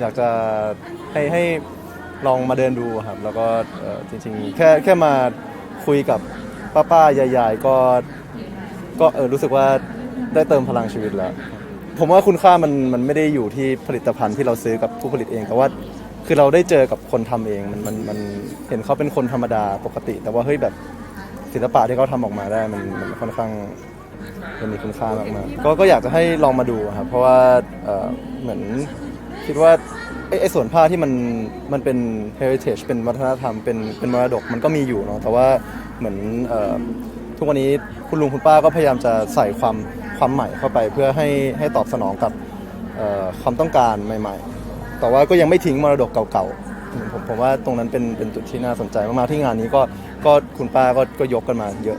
อยากจะให้ให้ลองมาเดินดูครับ แล้วก็เอ่อจริงๆ แค่แค่มาคุยกับป้าป้าๆยายๆก็ก็เออรู้สึกว่าได้เติมพลังชีวิตแล้ว ผมว่าคุณค่ามันมันไม่ได้อยู่ที่ผลิตภัณฑ์ที่เราซื้อกับผู้ผลิตเอง แต่ว่าคือเราได้เจอกับคนทำเองมันมันมันเห็นเขาเป็นคนธรรมดาปกติ แต่ว่าเฮ้ยแบบศิลปะที่เขาทำออกมาได้มันมันค่อนข้าง มันมีคุณค่ามากๆก็ก็อยากจะให้ลองมาดูครับ เพราะว่าเอ่อเหมือนคิดว่า ไอ้ไอ้ส่วนผ้าที่มันมันเป็น heritage เป็นวัฒนธรรมเป็นเป็นมรดกมันก็มีอยู่เนาะแต่ว่าเหมือนเอ่อทุกวันนี้คุณลุงคุณป้าก็พยายามจะใส่ความความใหม่เข้าไป เพื่อให้ให้ตอบสนองกับเอ่อความต้องการใหม่ ๆ แต่ว่าก็ยังไม่ทิ้งมรดกเก่าๆผมผมว่าตรงนั้นเป็นเป็นจุดที่น่าสนใจมากๆที่งานนี้ก็ก็คุณป้าก็ก็ยกกันมาเยอะ